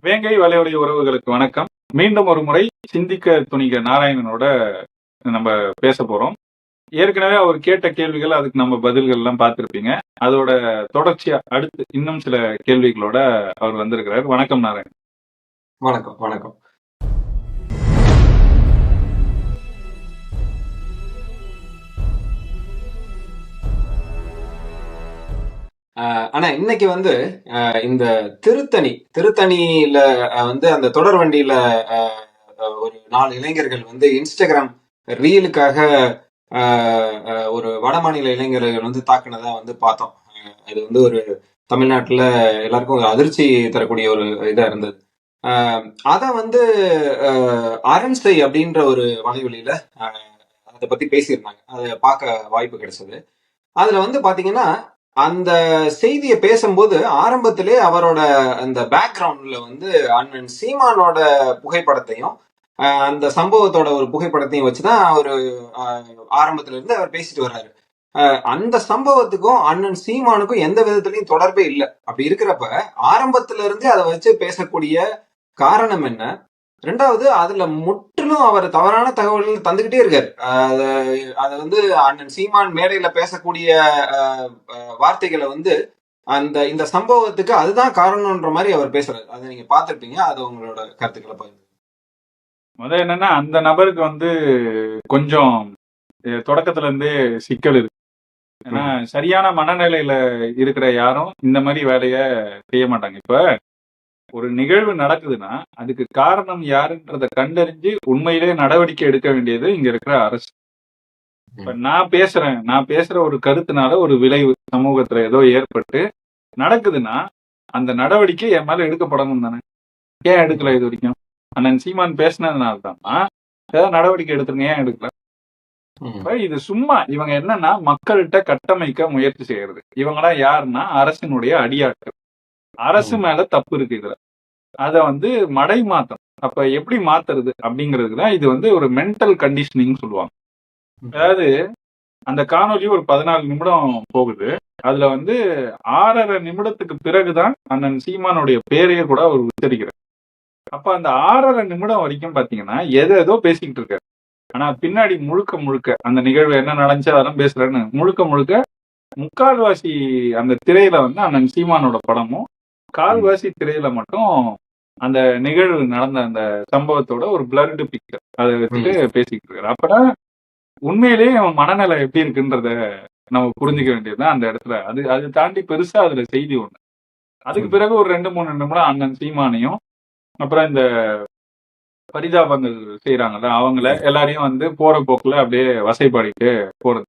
வேங்கை வலையுடைய உறவுகளுக்கு வணக்கம். மீண்டும் ஒரு முறை சிந்திக்க துணிக நாராயணனோட நம்ம பேச போறோம். ஏற்கனவே அவர் கேட்ட கேள்விகள் அதுக்கு நம்ம பதில்கள் எல்லாம் பார்த்திருப்பீங்க. அதோட தொடர்ச்சியா அடுத்து இன்னும் சில கேள்விகளோட அவர் வந்திருக்கிறார். வணக்கம் நாராயணன். வணக்கம் வணக்கம். ஆனா இன்னைக்கு வந்து இந்த திருத்தணி திருத்தணியில வந்து அந்த தொடர் வண்டியில ஒரு நாலு இளைஞர்கள் வந்து இன்ஸ்டாகிராம் ரீலுக்காக ஒரு வடமாநில இளைஞர்கள் வந்து தாக்குனதா வந்து பார்த்தோம். அது வந்து ஒரு தமிழ்நாட்டுல எல்லாருக்கும் ஒரு அதிர்ச்சி தரக்கூடிய ஒரு இதா இருந்தது. அத வந்து ஆஹ் அரண்சை அப்படின்ற ஒரு வலைவெளியில அதை பத்தி பேசியிருந்தாங்க. அதை பார்க்க வாய்ப்பு கிடைச்சது. அதுல வந்து பாத்தீங்கன்னா அந்த செய்தியை பேசும்போது ஆரம்பத்திலே அவரோட அந்த பேக்ரவுண்ட்ல வந்து அண்ணன் சீமானோட புகைப்படத்தையும் அந்த சம்பவத்தோட ஒரு புகைப்படத்தையும் வச்சுதான் அவரு ஆரம்பத்துல இருந்து அவர் பேசிட்டு வர்றாரு. அந்த சம்பவத்துக்கும் அண்ணன் சீமானுக்கும் எந்த விதத்துலயும் தொடர்பே இல்லை. அப்படி இருக்கிறப்ப ஆரம்பத்துல இருந்தே அதை வச்சு பேசக்கூடிய காரணம் என்ன? ரெண்டாவது அதுல முற்றிலும் அவர் தவறான தகவல்கள் தந்துகிட்டே இருக்காரு. அத வந்து அண்ணன் சீமான் மேடையில பேசக்கூடிய வார்த்தைகளை வந்து அந்த இந்த சம்பவத்துக்கு அதுதான் காரணம்ன்ற மாதிரி அவர் பேசுறாரு. அதை நீங்க பார்த்திருப்பீங்க. அது உங்களோட கருத்துக்களை பகிர்ந்து முதல் என்னன்னா அந்த நபருக்கு வந்து கொஞ்சம் தொடக்கத்துல இருந்தே சிக்கல் இருக்கு. ஏன்னா சரியான மனநிலையில இருக்கிற யாரும் இந்த மாதிரி வேலைய செய்ய மாட்டாங்க. இப்ப ஒரு நிகழ்வு நடக்குதுன்னா அதுக்கு காரணம் யாருன்றத கண்டறிஞ்சு உண்மையிலே நடவடிக்கை எடுக்க வேண்டியது இங்க இருக்கிற அரசு. இப்ப நான் பேசுறேன். நான் பேசுற ஒரு கருத்துனால ஒரு விளைவு சமூகத்துல ஏதோ ஏற்பட்டு நடக்குதுன்னா அந்த நடவடிக்கை என் மேல எடுக்கப்படணும் தானே. ஏன் எடுக்கல இது வரைக்கும்? அண்ணன் சீமான் பேசினதுனால தான் ஏதாவது நடவடிக்கை எடுத்துருங்க. ஏன் எடுக்கல? இது சும்மா இவங்க என்னன்னா மக்கள்கிட்ட கட்டமைக்க முயற்சி செய்யறது. இவங்கலாம் யாருன்னா அரசினுடைய அடியாட்கள். அரசு. மேல தப்பு இருக்கு இதுல. அத வந்து மடை மாத்தம் அப்ப எப்படி மாத்துறது அப்படிங்கிறதுக்கு தான் இது வந்து ஒரு மென்டல் கண்டிஷனிங் சொல்லுவாங்க. அதாவது அந்த காணொளி ஒரு பதினாலு நிமிடம் போகுது. அதுல வந்து ஆறரை நிமிடத்துக்கு பிறகுதான் அண்ணன் சீமானுடைய பேரையே கூட அவர் உச்சரிக்கிறார். அப்ப அந்த ஆறரை நிமிடம் வரைக்கும் பாத்தீங்கன்னா எதை ஏதோ பேசிக்கிட்டு இருக்காரு. ஆனா பின்னாடி முழுக்க முழுக்க அந்த நிகழ்வு என்ன நடந்துச்சு அதெல்லாம் பேசுறேன்னு முழுக்க முழுக்க முக்கால்வாசி அந்த திரையில வந்து அண்ணன் சீமானோட படமும் கால்வாசி திரையில மட்டும் அந்த நிகழ்வு நடந்த அந்த சம்பவத்தோட ஒரு பிளர்டு பிக்சர் அதை வச்சுட்டு பேசிக்கிட்டு இருக்காரு. அப்ப உண்மையிலேயே அவன் மனநிலை எப்படி இருக்குன்றத நம்ம புரிஞ்சுக்க வேண்டியதுதான் அந்த இடத்துல. அது அது தாண்டி பெருசா அதுல செய்தி ஒண்ணு. அதுக்கு. பிறகு ஒரு ரெண்டு மூணு நிமிடம் அண்ணன் சீமானையும் அப்புறம் இந்த பரிதாபங்கள் செய்யறாங்கல்ல அவங்கள எல்லாரையும் வந்து போற போக்குல அப்படியே வசைப்பாடிட்டு போறது.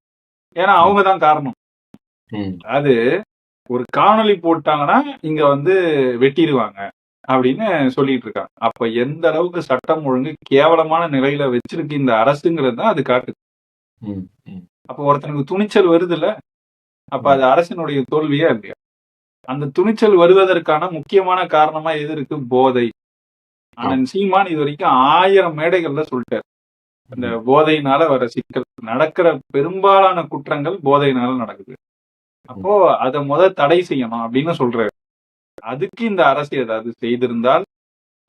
ஏன்னா அவங்க தான் காரணம். அது ஒரு காணொளி போட்டாங்கன்னா இங்க வந்து வெட்டிடுவாங்க அப்படின்னு சொல்லிட்டு இருக்காங்க. அப்ப எந்த அளவுக்கு சட்டம் ஒழுங்கு கேவலமான நிலையில வச்சிருக்கு இந்த அரசுங்கிறது தான் அது காட்டுது. அப்ப ஒருத்தனுக்கு துணிச்சல் வருது இல்ல அப்ப அது அரசினுடைய தோல்வியே இல்லையா? அந்த துணிச்சல் வருவதற்கான முக்கியமான காரணமா எது இருக்கு? போதை. ஆனந்த் சீமான் இது வரைக்கும் ஆயிரம் மேடைகள்ல சொல்லிட்டாரு. இந்த போதையினால வர சிக்கல் நடக்கிற பெரும்பாலான குற்றங்கள் போதையினால நடக்குது. அப்போ அதை முத தடை செய்யணும் அப்படின்னு சொல்றாரு. அதுக்கு இந்த அரசு ஏதாவது செய்திருந்தால்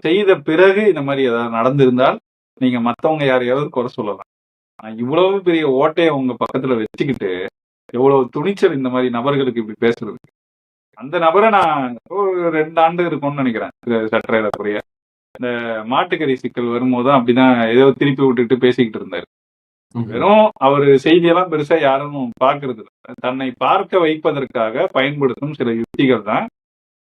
செய்த பிறகு இந்த மாதிரி ஏதாவது நடந்திருந்தால் நீங்க மத்தவங்க யாரையாவது குறை சொல்லலாம். ஆனா இவ்வளவு பெரிய ஓட்டையை உங்க பக்கத்துல வச்சுக்கிட்டு எவ்வளவு துணிச்சல் இந்த மாதிரி நபர்களுக்கு இப்படி பேசுறது. அந்த நபரை நான் ஒரு ரெண்டு ஆண்டு இருக்கும்னு நினைக்கிறேன். சற்றேறக்குறைய. இந்த மாட்டுக்கறி சிக்கல் வரும்போதும் அப்படிதான் ஏதோ திருப்பி விட்டுட்டு பேசிக்கிட்டு இருந்தாரு. வெறும் அவர் செய்தியெல்லாம் பெருசா யாரும் பார்க்கறது இல்ல. தன்னை பார்க்க வைப்பதற்காக பயன்படுத்தும் சில யுக்திகள் தான்.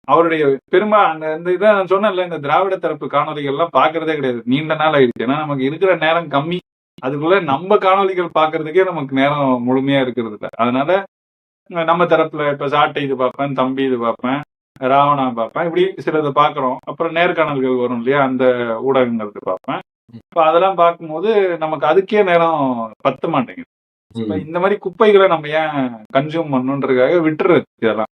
அவருடைய பெருமை அந்த இந்த இதை நான் சொன்னேன்ல இந்த திராவிட தரப்பு காணொலிகள் எல்லாம் பாக்குறதே கிடையாது. நீண்ட நாள் ஆயிடுச்சு. ஏன்னா நமக்கு இருக்கிற நேரம் கம்மி. அதுக்குள்ள நம்ம காணொலிகள் பாக்குறதுக்கே நமக்கு நேரம் முழுமையா இருக்கிறது இல்லை. அதனால நம்ம தரப்புல இப்ப சாட்டை இது பார்ப்பேன் தம்பி இது பார்ப்பேன் ராவணா பார்ப்பேன். இப்படி சிலதை பாக்குறோம் அப்புறம் நேர்காணல்கள் வரும் இல்லையா? அந்த ஊடகங்களுக்கு பார்ப்பேன். இப்ப அதெல்லாம் பார்க்கும்போது நமக்கு அதுக்கே நேரம் பத்த மாட்டேங்குது. இந்த மாதிரி குப்பைகளை நம்ம ஏன் கன்சியூம் பண்ணுன்றதுக்காக விட்டுறது இதெல்லாம்.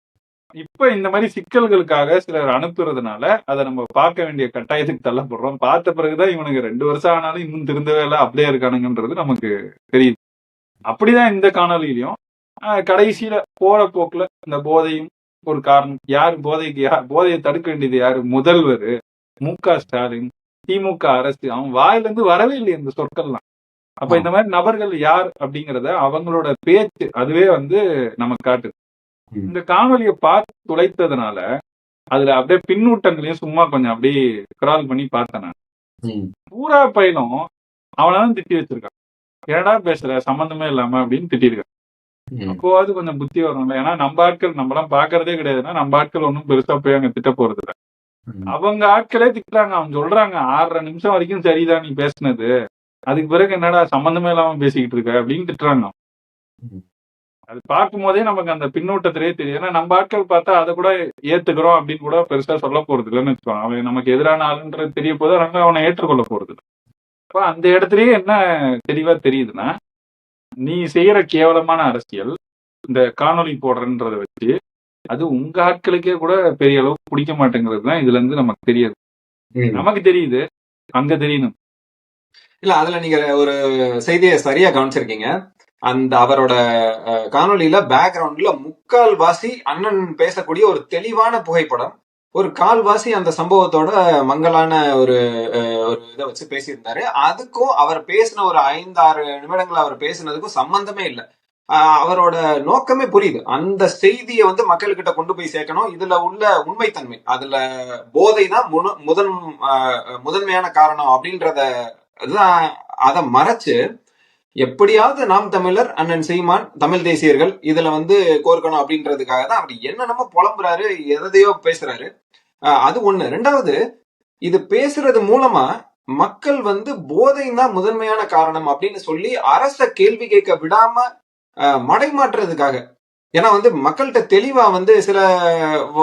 இப்ப இந்த மாதிரி சிக்கல்களுக்காக சிலர் அனுப்புறதுனால அதை நம்ம பார்க்க வேண்டிய கட்டாயத்துக்கு தள்ளப்படுறோம். பார்த்த பிறகுதான் இவனுக்கு ரெண்டு வருஷம் ஆனாலும் இன்னும் திருந்தவே இல்லை அப்படியே இருக்கானுங்கன்றது நமக்கு தெரியுது. அப்படிதான் இந்த காணொலியிலையும் கடைசியில போற போக்குல இந்த போதையும் ஒரு காரணம். யார் போதைக்கு யார் போதையை தடுக்க வேண்டியது யாரு? முதல்வர் மு க ஸ்டாலின். திமுக அரசு அவன் வாயில இருந்து வரவே இல்லையே இந்த சொற்கள்லாம். அப்ப இந்த மாதிரி நபர்கள் யார் அப்படிங்கறத அவங்களோட பேச்சு அதுவே வந்து நமக்கு காட்டுது. இந்த காணொலியை பார்த்து துளைத்ததுனால அதுல அப்படியே பின்னூட்டங்களையும் சும்மா கொஞ்சம் அப்படியே கிரால் பண்ணி பார்த்தேன் நான். பூரா பையனும் அவனதான் திட்டி வச்சிருக்கான். ஏடா பேசுற? சம்பந்தமே இல்லாம அப்படின்னு திட்டிருக்கான். அப்போவாது கொஞ்சம் புத்தி வரும்ல. ஏன்னா நம்ம ஆட்கள் நம்மலாம் பாக்குறதே கிடையாதுன்னா நம்ம ஆட்கள் ஒன்றும் பெருசா போய் அங்க திட்ட போறது இல்ல அவங்க ஆட்களே திட்டுறாங்க. அவங்க சொல்றாங்க ஆறரை நிமிஷம் வரைக்கும் சரிதான் நீ பேசுனது. அதுக்கு பிறகு என்னடா சம்பந்தமே இல்லாம பேசிக்கிட்டு இருக்க அப்படின்னு திட்டுறாங்க. அது பார்க்கும் போதே நமக்கு அந்த பின்னூட்டத்திலே தெரியும். ஏன்னா நம்ம ஆட்கள் பார்த்தா அதை கூட ஏத்துக்கிறோம் அப்படின்னு கூட பெருசா சொல்ல போறது இல்லைன்னு வச்சுக்கோங்க. அவன் நமக்கு எதிரான ஆளுன்றது தெரிய போது அதனால அவனை ஏற்றுக்கொள்ள போறது அப்ப அந்த இடத்துலயே என்ன தெளிவா தெரியுதுன்னா நீ செய்யற கேவலமான அரசியல் இந்த காணொளி போடுறன்றத வச்சு அது உங்க ஆட்களுக்கே கூட பெரிய அளவு பிடிக்க மாட்டேங்கிறது தான் இதுல இருந்து நமக்கு தெரியாது. நமக்கு தெரியுது. அங்க தெரியணும். இல்ல அதுல நீங்க ஒரு செய்தியை சரியா கவனிச்சிருக்கீங்க. அந்த அவரோட அஹ், காணொளியில பேக்ரவுண்ட்ல முக்கால் வாசி அண்ணன் பேசக்கூடிய ஒரு தெளிவான புகைப்படம் ஒரு கால்வாசி அந்த சம்பவத்தோட மங்கலான ஒரு ஒரு இதை வச்சு பேசியிருந்தாரு. அதுக்கும் அவர் பேசின ஒரு ஐந்து ஆறு நிமிடங்கள் அவர் பேசினதுக்கும் சம்பந்தமே இல்லை. அவரோட நோக்கமே புரியுது. அந்த செய்தியை வந்து மக்கள்கிட்ட கொண்டு போய் சேர்க்கணும். இதுல உள்ள உண்மைத்தன்மை அதுல போதை தான் முதன் முதன்மையான காரணம் அப்படின்றத அதுதான் அதை மறைச்சு எப்படியாவது நாம் தமிழர் அண்ணன் சீமான் தமிழ் தேசியர்கள் இதுல வந்து கோர்க்கணும் அப்படின்றதுக்காக தான் அவர் என்னென்னமோ புலம்புறாரு எதையோ பேசுறாரு. அது ஒண்ணு. ரெண்டாவது இது பேசுறது மூலமா மக்கள் வந்து போதை தான் முதன்மையான காரணம் அப்படின்னு சொல்லி அரச கேள்வி கேட்க விடாம மடை மாற்றுறதுக்காக ஏன்னா வந்து மக்கள்கிட்ட தெளிவா வந்து சில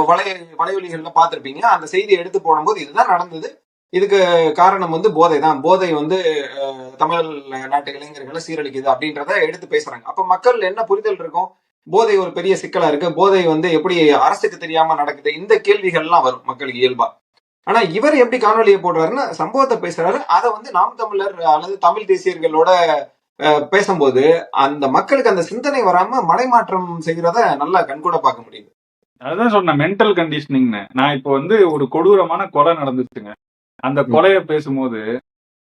வலை வலைவெளிகள்ல பார்த்திருப்பீங்க. அந்த செய்தியை எடுத்து போடும்போது இதுதான் நடந்தது. இதுக்கு காரணம் வந்து போதை தான். போதை வந்து தமிழ் நாட்டு இளைஞர்களை சீரழிக்குது அப்படின்றத எடுத்து பேசுறாங்க. அப்ப மக்கள் என்ன புரிதல் இருக்கும்? போதை ஒரு பெரிய சிக்கலா இருக்கு. போதை வந்து எப்படி அரசுக்கு தெரியாம நடக்குது? இந்த கேள்விகள்லாம் வரும் மக்களுக்கு இயல்பா. ஆனா இவர் எப்படி காணொலியை போடுறாருன்னு சம்பவத்தை பேசுறாரு. அதை வந்து நாம் தமிழர் அல்லது தமிழ் தேசியர்களோட பேசும்போது அந்த மக்களுக்கு அந்த சிந்தனை வராம மடைமாற்றம் செய்கிறத நல்லா கண்கூட பார்க்க முடியுது. அதுதான் சொன்னேன் மென்டல் கண்டிஷனிங்னு நான் இப்போ வந்து ஒரு கொடூரமான கொலை நடந்துச்சுங்க. அந்த கொலையை பேசும்போது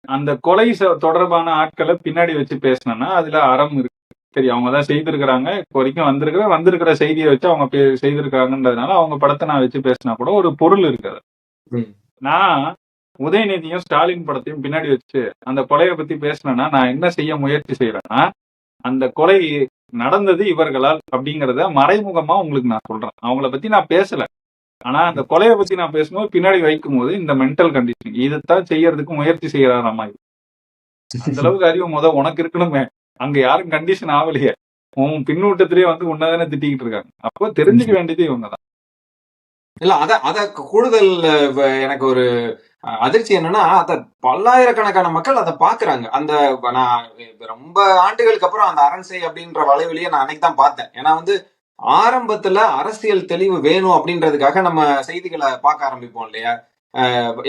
அந்த கொலை தொடர்பான ஆட்களை பின்னாடி வச்சு பேசினேன்னா அதுல அறம் இருக்கு. சரி அவங்க தான் செய்திருக்கிறாங்க இப்போ வரைக்கும் வந்திருக்கிற வந்திருக்கிற செய்தியை வச்சு அவங்க செய்திருக்காங்கன்றதுனால அவங்க படத்தை நான் வச்சு பேசினா கூட ஒரு பொருள் இருக்கு அது. ம். நான் உதயநிதியும் ஸ்டாலின் படத்தையும் பின்னாடி வச்சு அந்த கொலையை பத்தி பேசினேன்னா நான் என்ன செய்ய முயற்சி செய்யறேன்னா அந்த கொலை நடந்தது இவர்களால் அப்படிங்கறத மறைமுகமா உங்களுக்கு நான் சொல்றேன். அவங்கள பத்தி நான் பேசல. ஆனா அந்த கொலையை பத்தி நான் பேசும்போது பின்னாடி வைக்கும் போது இந்த மென்டல் கண்டிஷன் இதைத்தான் செய்யறதுக்கு முயற்சி செய்யறாராமா இது அந்த அளவுக்கு அறிவு முத உனக்கு இருக்கணுமே. அங்க யாரும் கண்டிஷன் ஆகலையே உன் பின்னூட்டத்திலேயே வந்து உன்னதானே திட்டிக்கிட்டு இருக்காங்க. அப்போ தெரிஞ்சுக்க வேண்டியது இவங்கதான் இல்ல அத அத கூடுதல் எனக்கு ஒரு அதிர்ச்சி என்னன்னா அத பல்லாயிரக்கணக்கான மக்கள் அதை பாக்குறாங்க. அந்த நான் ரொம்ப ஆண்டுகளுக்கு அப்புறம் அந்த அரண்சை அப்படின்ற வலைவலியை நான் அன்னைக்கு தான் பார்த்தேன். ஏன்னா வந்து ஆரம்பத்துல அரசியல் தெளிவு வேணும் அப்படின்றதுக்காக நம்ம செய்திகளை பார்க்க ஆரம்பிப்போம் இல்லையா?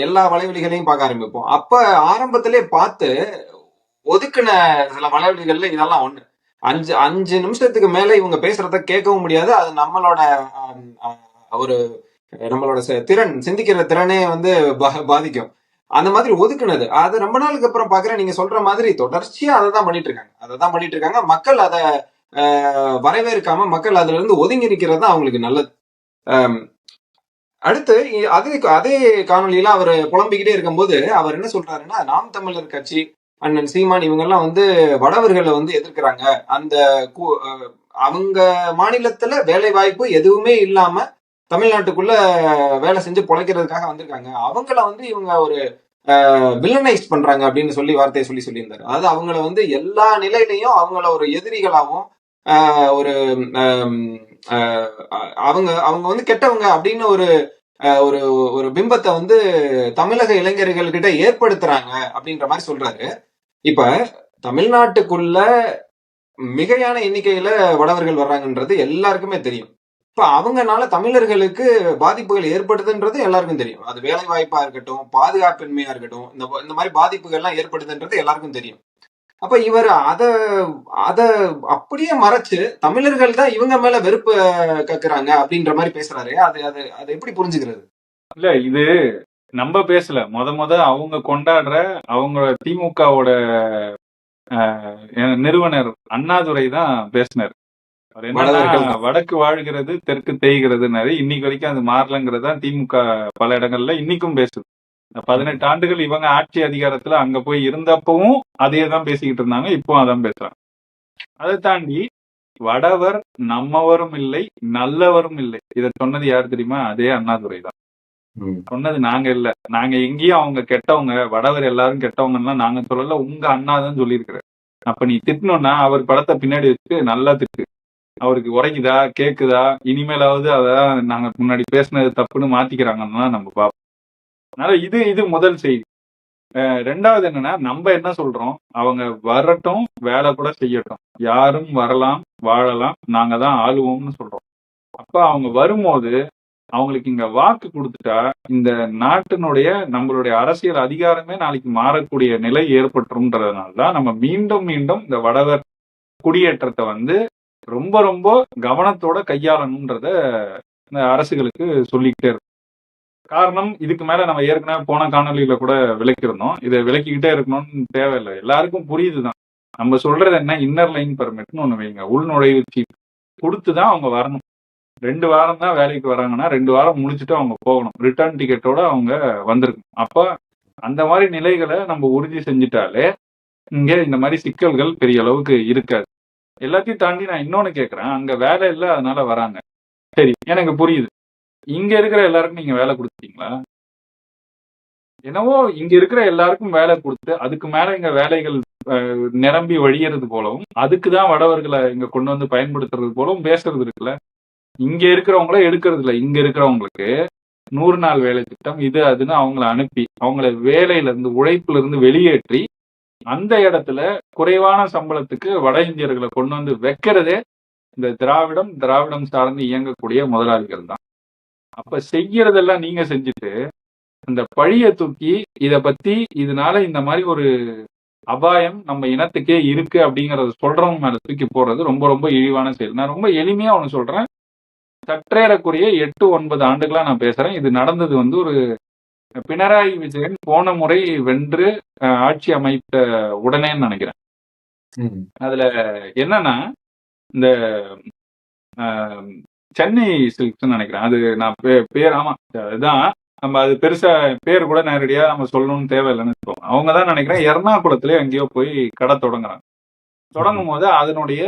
எல்லா வலைவலிகளையும் பார்க்க ஆரம்பிப்போம். அப்ப ஆரம்பத்திலே பார்த்து ஒதுக்குன சில வலைவலிகள்ல இதெல்லாம் ஒண்ணு. அஞ்சு அஞ்சு நிமிஷத்துக்கு மேல இவங்க பேசுறத கேட்கவும் முடியாது. அது நம்மளோட ஒரு நம்மளோட திறன் சிந்திக்கிற திறனே வந்து பாதிக்கும். அந்த மாதிரி ஒதுக்குனது. அது ரொம்ப நாளுக்கு அப்புறம் பாக்குறேன். நீங்க சொல்ற மாதிரி தொடர்ச்சியா அதை தான் பண்ணிட்டு இருக்காங்க அதை தான் பண்ணிட்டு இருக்காங்க மக்கள் அதை ஆஹ், வரவேற்காம மக்கள் அதுல இருந்து ஒதுங்கி இருக்கிறது தான் அவங்களுக்கு நல்லது. அடுத்து அதே அதே காணொலியில அவர் புலம்பிக்கிட்டே இருக்கும்போது அவர் என்ன சொல்றாருன்னா நாம் தமிழர் கட்சி அண்ணன் சீமான் இவங்க எல்லாம் வந்து வடவர்களை வந்து எதிர்க்கிறாங்க. அந்த கு- அவங்க மாநிலத்துல வேலை வாய்ப்பு எதுவுமே இல்லாம தமிழ்நாட்டுக்குள்ள வேலை செஞ்சு பொழைக்கிறதுக்காக வந்திருக்காங்க. அவங்கள வந்து இவங்க ஒரு வில்லனைஸ் பண்றாங்க அப்படின்னு சொல்லி வார்த்தையை சொல்லி சொல்லியிருந்தாரு. அதாவது அவங்கள வந்து எல்லா நிலையிலையும் அவங்கள ஒரு எதிரிகளாகவும் ஒரு அவங்க அவங்க வந்து கெட்டவங்க அப்படின்னு ஒரு ஒரு ஒரு பிம்பத்தை வந்து தமிழக இளைஞர்கள் கிட்ட ஏற்படுத்துறாங்க அப்படின்ற மாதிரி சொல்றாரு. இப்ப தமிழ்நாட்டுக்குள்ள மிகையான எண்ணிக்கையில வடவர்கள் வர்றாங்கன்றது எல்லாருக்குமே தெரியும். இப்ப அவங்கனால தமிழர்களுக்கு பாதிப்புகள் ஏற்படுதுன்றது எல்லாருக்கும் தெரியும். அது வேலை வாய்ப்பா இருக்கட்டும் பாதுகாப்பின்மையா இருக்கட்டும் இந்த இந்த மாதிரி பாதிப்புகள் எல்லாம் ஏற்படுதுன்றது எல்லாருக்கும் தெரியும். அப்ப இவர் அத அத அப்படியே மறைச்சு தமிழர்கள் தான் இவங்க மேல வெறுப்பு கக்குறாங்க அப்படின்ற மாதிரி பேசுறாரு. அது அது அது எப்படி புரிஞ்சுக்கிறது? இல்ல இது நம்ம பேசல. முத முத அவங்க கொண்டாடுற அவங்க திமுகவோட நிறுவனர் அண்ணாதுரை தான் பேசினார். வடக்கு- வாழ்கிறது தெற்கு தேய்கிறதுனாரு இன்னைக்கு வரைக்கும் அது மாறலங்கிறது தான் திமுக பல இடங்கள்ல இன்னைக்கும் பேசுது. பதினெட்டு ஆண்டுகள் இவங்க ஆட்சி அதிகாரத்துல அங்க போய் இருந்தப்பவும் அதே தான் பேசிக்கிட்டு இருந்தாங்க இப்போ அதான் பேசுறாங்க. அதை தாண்டி வடவர் நம்மவரும் இல்லை நல்லவரும் இல்லை. இத சொன்னது யார் தெரியுமா? அதே அண்ணாதுரை தான். சொன்னது நாங்க இல்ல. நாங்க எங்கேயும் அவங்க கெட்டவங்க வடவர் எல்லாரும் கெட்டவங்கன்னா நாங்க சொல்லல உங்க அண்ணா தான் சொல்லியிருக்கிறார். அப்ப நீ திட்டணும்னா அவர் படத்தை பின்னாடி வச்சு நல்லா திட்டு. அவருக்கு உரைக்குதா கேக்குதா? இனிமேலாவது அதான் நாங்க முன்னாடி பேசினது தப்புன்னு மாத்திக்கிறாங்கன்னா நம்ம பார்ப்போம் அதனால இது இது முதல் செய்தி. ரெண்டாவது என்னன்னா நம்ம என்ன சொல்றோம்? அவங்க வரட்டும் வேலை கூட செய்யட்டும். யாரும் வரலாம் வாழலாம் நாங்க தான் ஆளுவோம்னு சொல்றோம். அப்ப அவங்க வரும்போது அவங்களுக்கு இங்க வாக்கு கொடுத்துட்டா இந்த நாட்டினுடைய நம்மளுடைய அரசியல் அதிகாரமே நாளைக்கு மாறக்கூடிய நிலை ஏற்பட்டுருன்றதுனால தான் நம்ம மீண்டும் மீண்டும் இந்த வடவர் குடியேற்றத்தை வந்து ரொம்ப ரொம்ப கவனத்தோட கையாளணும்ன்றத இந்த அரசுகளுக்கு சொல்லிக்கிட்டே இருக்கும் காரணம் இதுக்கு மேல நம்ம ஏற்கனவே போன காணொலியில கூட விளக்கியிருந்தோம். இதை விளக்கிக்கிட்டே இருக்கணும்னு தேவையில்லை. எல்லாருக்கும் புரியுதுதான். நம்ம சொல்றது என்ன? இன்னர் லைன் பர்மிட்னு ஒண்ணு வைங்க. உள்நுழைவு சீட் கொடுத்துதான் அவங்க வரணும். ரெண்டு வாரம் தான் வேலைக்கு வராங்கன்னா ரெண்டு வாரம் முடிச்சுட்டு அவங்க போகணும். ரிட்டர்ன் டிக்கெட்டோட அவங்க வந்திருக்கணும். அப்ப அந்த மாதிரி நிலைகளை நம்ம உறுதி செஞ்சுட்டாலே இங்க இந்த மாதிரி சிக்கல்கள் பெரிய அளவுக்கு இருக்காது. எல்லாத்தையும் தாண்டி நான் இன்னொன்னு கேட்குறேன் அங்க வேலை இல்லை அதனால வராங்க. சரி எனக்கு புரியுது. இங்க இருக்கிற எல்லாருக்கும் நீங்க வேலை கொடுத்தீங்களா? என்னவோ இங்க இருக்கிற எல்லாருக்கும் வேலை கொடுத்து அதுக்கு மேல இங்க வேலைகள் நிரம்பி வழியறது போலவும் அதுக்கு தான் வடவர்களை இங்க கொண்டு வந்து பயன்படுத்துறது போலவும் பேசுறது இருக்குல்ல? இங்க இருக்கிறவங்கள எடுக்கிறது இல்ல. இங்க இருக்கிறவங்களுக்கு நூறு நாள் வேலை திட்டம் இது அதுன்னு அவங்கள அனுப்பி அவங்கள வேலையில இருந்து உழைப்புல இருந்து வெளியேற்றி அந்த இடத்துல குறைவான சம்பளத்துக்கு வட இந்தியர்களை கொண்டு வந்து வைக்கிறதே இந்த திராவிடம் திராவிடம் சார்ந்து இயங்கக்கூடிய முதலாளிகள் தான். அப்ப செய்யறதெல்லாம் நீங்க செஞ்சுட்டு இந்த பழிய தூக்கி இத பத்தி இதனால இந்த மாதிரி ஒரு அபாயம் நம்ம இனத்துக்கே இருக்கு அப்படிங்கறத சொல்றவங்க மேல தூக்கி போடுறது ரொம்ப ரொம்ப இழிவான செயல். நான் ரொம்ப எளிமையா ஒன்று சொல்றேன். சற்றேறக்குரிய எட்டு ஒன்பது ஆண்டுகளா நான் பேசுறேன். இது நடந்தது வந்து ஒரு பினராயி விஜயன் போன முறை வென்று ஆட்சி அமைத்த உடனேன்னு நினைக்கிறேன். அதுல என்னன்னா இந்த சென்னை சில்க்ஸ்னு நினைக்கிறேன். அது நான் பேர் ஆமா அதுதான். நம்ம அது பெருசா பேர் கூட நேரடியா நம்ம சொல்லணும்னு தேவையில்லைன்னு வச்சுக்கோங்க அவங்க தான் நினைக்கிறேன் எர்ணாகுளத்துல எங்கேயோ போய் கடை தொடங்குறாங்க. தொடங்கும் போது அதனுடைய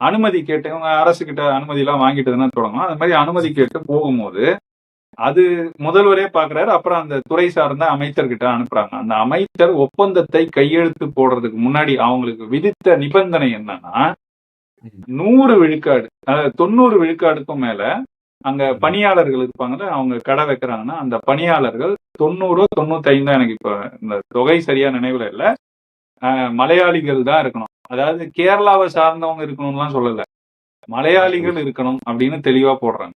அனுமதி கேட்டு அரசு கிட்ட அனுமதி எல்லாம் வாங்கிட்டு தான் தொடங்கணும். அது மாதிரி அனுமதி கேட்டு போகும்போது அது முதல்வரே பாக்குறாரு. அப்புறம் அந்த துறை சார்ந்த அமைச்சர்கிட்ட அனுப்புறாங்க. அந்த அமைச்சர் ஒப்பந்தத்தை கையெழுத்து போடுறதுக்கு முன்னாடி அவங்களுக்கு விதித்த நிபந்தனை என்னன்னா நூறு விழுக்காடு அதாவது தொண்ணூறு விழுக்காடுக்கும் மேல அங்க பணியாளர்கள் இருப்பாங்கல்ல அவங்க கடை வைக்கிறாங்கன்னா அந்த பணியாளர்கள் தொண்ணூறோ தொண்ணூத்தைந்தோ எனக்கு இப்ப இந்த தொகை சரியா நினைவுல இல்ல. மலையாளிகள் தான் இருக்கணும். அதாவது கேரளாவை சார்ந்தவங்க இருக்கணும்லாம் சொல்லல. மலையாளிகள் இருக்கணும் அப்படின்னு தெளிவா போடுறாங்க.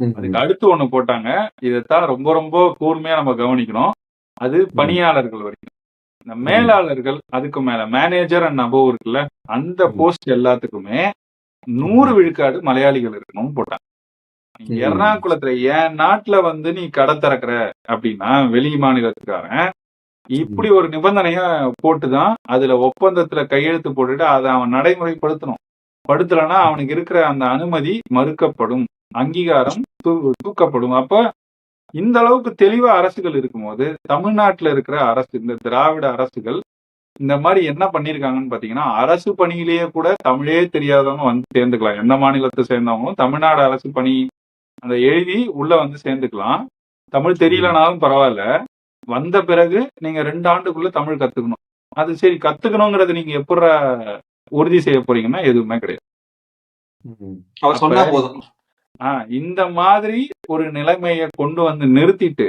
அதுக்கு அடுத்து ஒண்ணு போட்டாங்க. இதைத்தான் ரொம்ப ரொம்ப கூர்மையா நம்ம கவனிக்கணும். அது பணியாளர்கள் வரைக்கும். இந்த மேலாளர்கள் அதுக்கு மேல மேனேஜர் அண்ட் அபோவ் இருக்குல்ல அந்த. போஸ்ட் எல்லாத்துக்குமே நூறு விழுக்காடு மலையாளிகள் இருக்கணும்னு போட்டாங்க. எர்ணாகுளத்துல என் நாட்டுல வந்து நீ கடை திறக்கிற அப்படின்னா வெளி மாநிலத்துக்காரன் இப்படி ஒரு நிபந்தனைய போட்டுதான் அதுல ஒப்பந்தத்துல கையெழுத்து போட்டுட்டு அதை அவன் நடைமுறைப்படுத்தணும். படுத்தலைன்னா அவனுக்கு இருக்கிற அந்த அனுமதி மறுக்கப்படும். அங்கீகாரம் தூக்கப்படும் அப்ப இந்த அளவுக்கு தெளிவா அரசுகள் இருக்கும்போது தமிழ்நாட்டுல இருக்கிற அரசு இந்த திராவிட அரசுகள் இந்த மாதிரி என்ன பண்ணிருக்காங்கன்னு பாத்தீங்கன்னா அரசு பணியிலேயே கூட தமிழே தெரியாதவங்க வந்து சேர்ந்துக்கலாம். எந்த மாநிலத்தை சேர்ந்தவங்களும் தமிழ்நாடு அரசு பணி அந்த எழுதி உள்ள வந்து சேர்ந்துக்கலாம். தமிழ் தெரியலனாலும் பரவாயில்ல. வந்த பிறகு நீங்க ரெண்டு ஆண்டுக்குள்ள தமிழ் கத்துக்கணும். அது சரி கத்துக்கணுங்கிறத நீங்க எப்படி உறுதி செய்ய போறீங்கன்னா எதுவுமே கிடையாது. அவர் சொன்னா போதும். இந்த மாதிரி ஒரு நிலைமைய கொண்டு வந்து நிறுத்திட்டு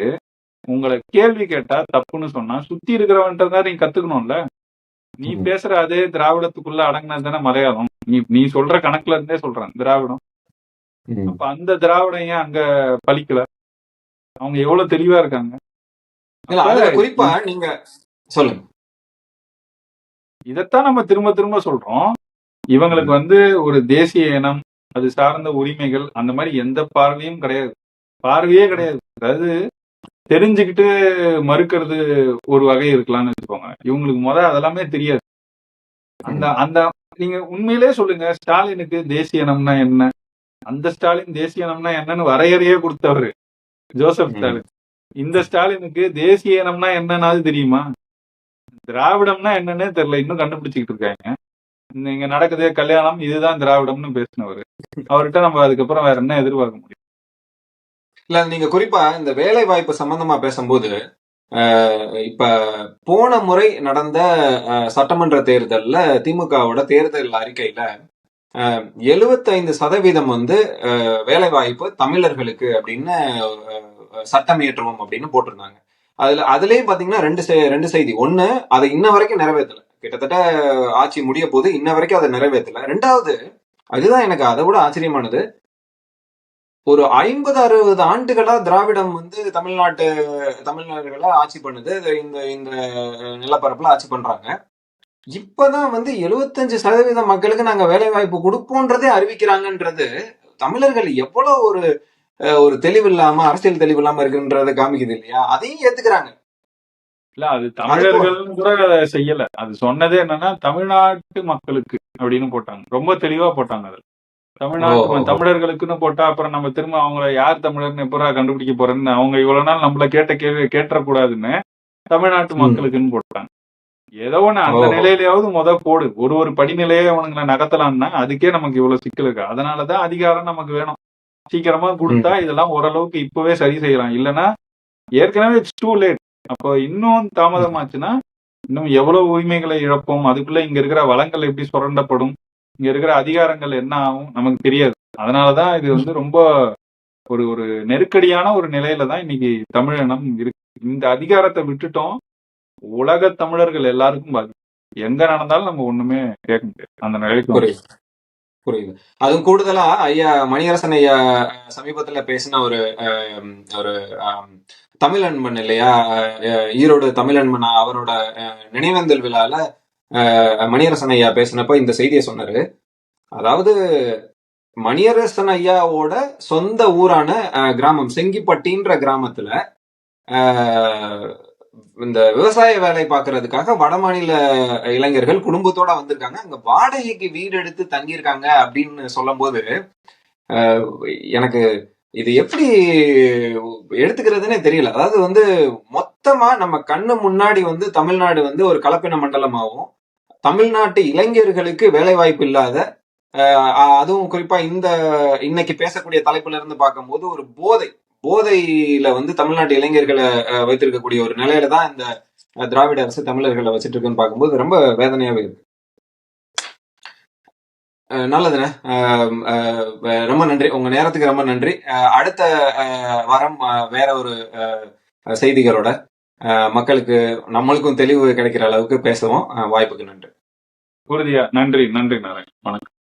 உங்களை கேள்வி கேட்டா தப்புன்னு சொன்னா சுத்தி இருக்கிறவன்ட்ட தான் நீங்க கத்துக்கணும்ல? நீ. பேசுற அதே திராவிடத்துக்குள்ள அடங்கினது தானே மலையாளம். நீ நீ சொல்ற கணக்குல இருந்தே சொல்றேன் திராவிடம். அப்ப அந்த திராவிடம் ஏன் அங்க பலிக்கல? அவங்க எவ்வளவு தெளிவா இருக்காங்க? குறிப்பா நீங்க சொல்லுங்க. இதைத்தான் நம்ம திரும்ப திரும்ப சொல்றோம். இவங்களுக்கு வந்து ஒரு தேசிய இனம் அது சார்ந்த உரிமைகள் அந்த மாதிரி எந்த பார்வையும் கிடையாது. பார்வையே கிடையாது. அதாவது தெரிஞ்சுக்கிட்டு மறுக்கிறது ஒரு வகை இருக்கலாம்னு வச்சுக்கோங்க இவங்களுக்கு முத அதெல்லாமே தெரியாது. அந்த அந்த நீங்க உண்மையிலே சொல்லுங்க ஸ்டாலினுக்கு தேசிய இனம்னா என்ன? அந்த ஸ்டாலின் தேசிய இனம்னா என்னன்னு வரையறையே கொடுத்தவரு ஜோசப். ஸ்டாலின். இந்த ஸ்டாலினுக்கு தேசிய இனம்னா என்னன்னாவது தெரியுமா? திராவிடம்னா என்னன்னே தெரியல இன்னும் கண்டுபிடிச்சிக்கிட்டு இருக்காங்க. இங்க நடக்குது கல்யாணம் இதுதான் திராவிடம்னு பேசினவர். அவர்கிட்ட நம்ம அதுக்கப்புறம் வேற என்ன எதிர்பார்க்க முடியும்? இல்ல நீங்க குறிப்பா இந்த வேலை வாய்ப்பு சம்பந்தமா பேசும்போது இப்ப போன முறை நடந்த சட்டமன்ற தேர்தல்ல திமுகவோட தேர்தல் அறிக்கையில எழுபத்தைந்து சதவீதம் வந்து வேலை வாய்ப்பு தமிழர்களுக்கு அப்படின்னு சட்டம் இயற்றுவோம் அப்படின்னு போட்டிருந்தாங்க. அதுல அதுலயும் பாத்தீங்கன்னா ரெண்டு ரெண்டு செய்தி. ஒண்ணு அதை இன்ன வரைக்கும் நிறைவேற்றல கிட்டத்தட்ட ஆட்சி முடிய போது இன்ன வரைக்கும் அதை நிறைவேற்றல. ரெண்டாவது அதுதான் எனக்கு அதை விட ஆச்சரியமானது. ஒரு ஐம்பது அறுபது ஆண்டுகளா திராவிடம் வந்து தமிழ்நாட்டு தமிழ்நாடுகளை ஆட்சி பண்ணுது. இந்த இந்த நிலப்பரப்புல ஆட்சி பண்றாங்க. இப்பதான் வந்து 75% சதவீத மக்களுக்கு நாங்க வேலை வாய்ப்பு கொடுப்போன்றதே அறிவிக்கிறாங்கன்றது தமிழர்கள் எவ்வளவு ஒரு ஒரு தெளிவு இல்லாம அரசியல் தெளிவு இல்லாம இருக்குன்றத காமிக்குது இல்லையா? அதையும் ஏத்துக்கிறாங்க. இல்ல அது தமிழர்கள்னு கூட அதை செய்யல. அது சொன்னதே என்னன்னா தமிழ்நாட்டு மக்களுக்கு அப்படின்னு போட்டாங்க. ரொம்ப தெளிவா போட்டாங்க அதுல தமிழ்நாட்டு ஓ. தமிழர்களுக்குன்னு போட்டா அப்புறம் நம்ம திரும்ப அவங்கள யார் தமிழர்னு எப்படா கண்டுபிடிக்க போறேன்னு அவங்க இவ்வளவு நாள் நம்மள கேட்ட கேள்வி கேட்டக்கூடாதுன்னு தமிழ்நாட்டு. மக்களுக்குன்னு போட்டாங்க. ஏதோ ஒண்ணு அந்த. நிலையிலயாவது முத போடு ஒரு ஒரு படிநிலையே அவனுங்களை நகர்த்தலாம்னா அதுக்கே நமக்கு இவ்வளவு சிக்கல் இருக்கு. அதனாலதான் அதிகாரம் நமக்கு வேணும். சீக்கிரமா கொடுத்தா இதெல்லாம் ஓரளவுக்கு இப்பவே சரி செய்யலாம். இல்லைன்னா ஏற்கனவே இட்ஸ் டூ லேட் அப்போ இன்னும் தாமதமாச்சுன்னா இன்னும் எவ்வளவு உரிமைகளை இழப்போம் அதுக்குள்ள இங்க இருக்கிற வளங்கள் எப்படி சுரண்டப்படும் இங்க இருக்கிற அதிகாரங்கள் என்ன ஆகும் நமக்கு தெரியாது. அதனாலதான் இது வந்து ரொம்ப ஒரு ஒரு நெருக்கடியான ஒரு நிலையில தான் இன்னைக்கு தமிழினம் இருக்கு. இந்த அதிகாரத்தை விட்டுட்டோம் உலக தமிழர்கள் எல்லாருக்கும் பாதிக்கும் எங்க நடந்தாலும் நம்ம ஒண்ணுமே கேட்க முடியாது. அந்த நிலைக்கு புரியுது. புரியுது. அதுவும் கூடுதலா ஐயா மணியரசன் ஐயா சமீபத்துல பேசின ஒரு ஒரு தமிழ் தமிழன்பன் இல்லையா? ஈரோடு ஈரோடு தமிழன்பன் அவரோட நினைவேந்தல் விழால மணியரசன் ஐயா பேசினப்ப இந்த செய்தியை சொன்னாரு. அதாவது மணியரசன் ஐயாவோட சொந்த ஊரான கிராமம் செங்கிப்பட்டின்ற கிராமத்துல இந்த விவசாய வேலை பார்க்கறதுக்காக வடமாநில இளைஞர்கள் குடும்பத்தோட வந்திருக்காங்க. அங்க வாடகைக்கு வீடு எடுத்து தங்கியிருக்காங்க அப்படின்னு சொல்லும் போது எனக்கு இது எப்படி எடுத்துக்கிறதுனே தெரியல. அதாவது வந்து மொத்தமா நம்ம கண்ணு முன்னாடி வந்து தமிழ்நாடு வந்து ஒரு கலப்பின மண்டலமாகவும் தமிழ்நாட்டு இளைஞர்களுக்கு வேலை வாய்ப்பு இல்லாத அதுவும் குறிப்பா இந்த இன்னைக்கு பேசக்கூடிய தலைப்புல இருந்து பார்க்கும்போது ஒரு போதை. போதையில வந்து தமிழ்நாட்டு இளைஞர்களை வைத்திருக்கக்கூடிய ஒரு நிலையில தான் இந்த திராவிட அரசு தமிழர்களை வச்சிட்டு இருக்குன்னு பார்க்கும்போது ரொம்ப வேதனையாவே இருக்கு. நல்லதுண்ணே. அஹ், ரொம்ப நன்றி. உங்க நேரத்துக்கு ரொம்ப நன்றி. அடுத்த வாரம் வேற ஒரு அஹ், செய்திகளோட அஹ், மக்களுக்கு நம்மளுக்கும் தெளிவு கிடைக்கிற அளவுக்கு பேசுவோம். அஹ், வாய்ப்புக்கு நன்றி. உறுதியா நன்றி நன்றி நாராயண். வணக்கம்.